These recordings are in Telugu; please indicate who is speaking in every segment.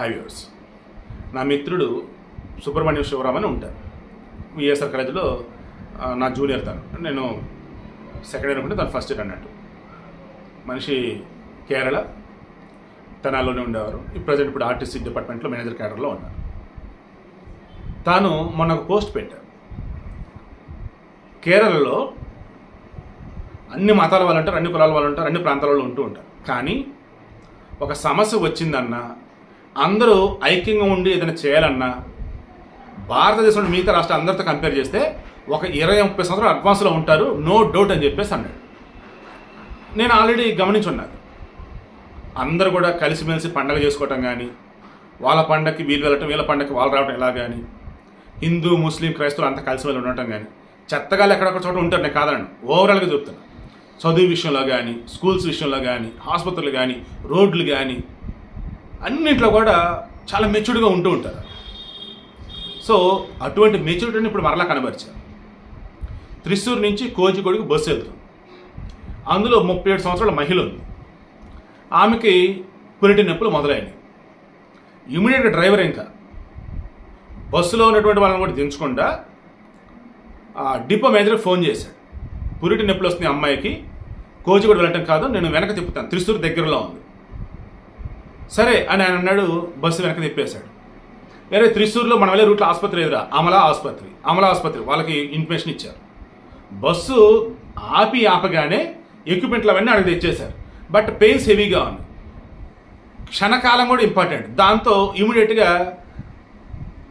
Speaker 1: హైవేవర్స్ నా మిత్రుడు సుబ్రహ్మణ్యం శివరామ్ అని ఉంటారు. విఎస్ఆర్ కాలేజీలో నా జూనియర్ తను. నేను సెకండ్ ఇయర్ అనుకుంటే తను ఫస్ట్ ఇయర్ అన్నట్టు. మనిషి కేరళ తెనాల్లోనే ఉండేవారు. ఈ ప్రజెంట్ ఇప్పుడు ఆర్టీసీ డిపార్ట్మెంట్లో మేనేజర్ క్యాడర్లో ఉన్నారు. తాను మొన్న ఒక పోస్ట్ పెట్టారు. కేరళలో అన్ని మతాల వాళ్ళు ఉంటారు అన్ని కులాల వాళ్ళు ఉంటారు అన్ని ప్రాంతాల వాళ్ళు ఉంటూ ఉంటారు. కానీ ఒక సమస్య వచ్చిందన్నా అందరూ ఐక్యంగా ఉండి ఏదైనా చేయాలన్నా భారతదేశంలో మిగతా రాష్ట్రాలు అందరితో కంపేర్ చేస్తే ఒక ఇరవై ముప్పై సంవత్సరాలు అడ్వాన్స్లో ఉంటారు నో డౌట్ అని చెప్పేసి అన్నాడు. నేను ఆల్రెడీ గమనించున్నాను అందరూ కూడా కలిసిమెలిసి పండగ చేసుకోవటం కానీ వాళ్ళ పండగకి వీళ్ళు వెళ్ళటం వీళ్ళ పండగకి వాళ్ళు రావటం ఎలా కానీ హిందూ ముస్లిం క్రైస్తవులు అంతా కలిసి వెళ్ళి ఉండటం కానీ చెత్తగాలు ఎక్కడొక్క చోట ఉంటారు నేను కాదండి ఓవరాల్గా చెప్తున్నా. చదువు విషయంలో కానీ స్కూల్స్ విషయంలో కానీ ఆసుపత్రులు కానీ రోడ్లు కానీ అన్నింట్లో కూడా చాలా మెచ్యూర్డ్గా ఉంటూ ఉంటారు. సో అటువంటి మెచ్యూరిటీని ఇప్పుడు మరలా కనబరిచారు. త్రిశూర్ నుంచి కోజికోడికి బస్సు వెళ్తుంది అందులో ముప్పై ఏడు సంవత్సరాల మహిళ ఉంది. ఆమెకి పురిటి నొప్పులు మొదలైనవి. ఇమీడియట్గా డ్రైవర్ ఇంకా. బస్సులో ఉన్నటువంటి వాళ్ళని కూడా దించకుండా ఆ డిపో మేనేజర్కి ఫోన్ చేశాడు. పురిటి నొప్పులు వస్తుంది అమ్మాయికి. కోజిగూడ వెళ్ళటం కాదు నేను వెనక తిప్పుతాను. త్రిశూర్ దగ్గరలో ఉంది. సరే అని ఆయన అన్నాడు బస్సు వెనక తిప్పేశాడు. వేరే త్రిశూర్లో మనం వెళ్ళే రూట్లో ఆసుపత్రి ఎదురా అమలా ఆసుపత్రి అమలా ఆసుపత్రి వాళ్ళకి ఇన్ఫర్మేషన్ ఇచ్చారు. బస్సు ఆపి ఆపగానే ఎక్విప్మెంట్లు అవన్నీ అడిగి తెచ్చేశారు. బట్ పెయిన్స్ హెవీగా ఉంది. క్షణకాలం కూడా ఇంపార్టెంట్ దాంతో ఇమీడియట్గా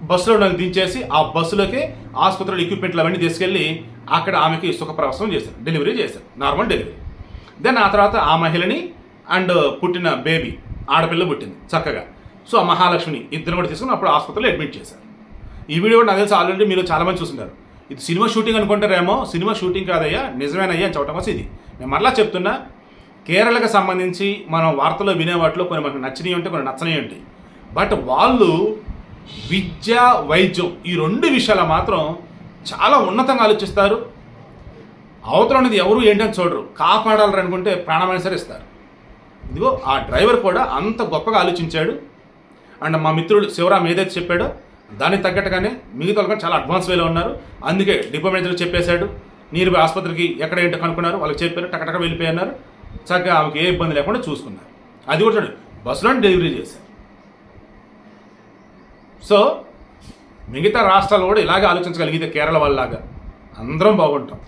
Speaker 1: బస్సులో నన్ను దించేసి ఆ బస్సులోకి ఆసుపత్రిలో ఎక్విప్మెంట్లు అవన్నీ తీసుకెళ్ళి అక్కడ ఆమెకి సుఖప్రవసం చేశారు డెలివరీ చేశారు నార్మల్ డెలివరీ దెన్ ఆ తర్వాత ఆ మహిళని అండ్ పుట్టిన బేబీ ఆడపిల్ల పుట్టింది చక్కగా. సో ఆ మహాలక్ష్మిని ఇద్దరు కూడా తీసుకుని అప్పుడు ఆసుపత్రిలో అడ్మిట్ చేశారు. ఈ వీడియో కూడా నాకు తెలిసి ఆల్రెడీ మీరు చాలామంది చూస్తున్నారు ఇది సినిమా షూటింగ్ అనుకుంటారేమో? సినిమా షూటింగ్ కాదయ్యా నిజమేనయ్యా అని చెప్పడం కోసం ఇది. నేను మరలా చెప్తున్నా కేరళకు సంబంధించి మనం వార్తల్లో వినే వాటిలో కొన్ని మనకు నచ్చినవి ఉంటాయి కొన్ని నచ్చనివి ఉంటాయి. బట్ వాళ్ళు విద్య వైద్యం ఈ రెండు విషయాల మాత్రం చాలా ఉన్నతంగా ఆలోచిస్తారు. అవతల అనేది ఎవరు ఏంటని చూడరు. కాపాడాలనుకుంటే ప్రాణమైన సరే ఇస్తారు. ఇదిగో ఆ డ్రైవర్ కూడా అంత గొప్పగా ఆలోచించాడు. అండ్ మా మిత్రుడు శివరామ్ ఏదైతే చెప్పాడో దానికి తగ్గట్టుగానే మిగతా వాళ్ళు కూడా చాలా అడ్వాన్స్ వేలో ఉన్నారు. అందుకే డిపో మేనేజర్ చెప్పేశాడు నీరు ఆసుపత్రికి ఎక్కడ ఏంటో కనుక్కున్నారు. వాళ్ళకి చెప్పారు టకటక వెళ్ళిపోయినారు చక్కగా ఆమెకి ఏ ఇబ్బంది లేకుండా చూసుకున్నారు. అది కూడా చూడండి బస్సులోనే డెలివరీ చేశారు. సో మిగతా రాష్ట్రాలు కూడా ఇలాగే ఆలోచించగలిగితే కేరళ వాళ్ళలాగా అందరం బాగుంటాం.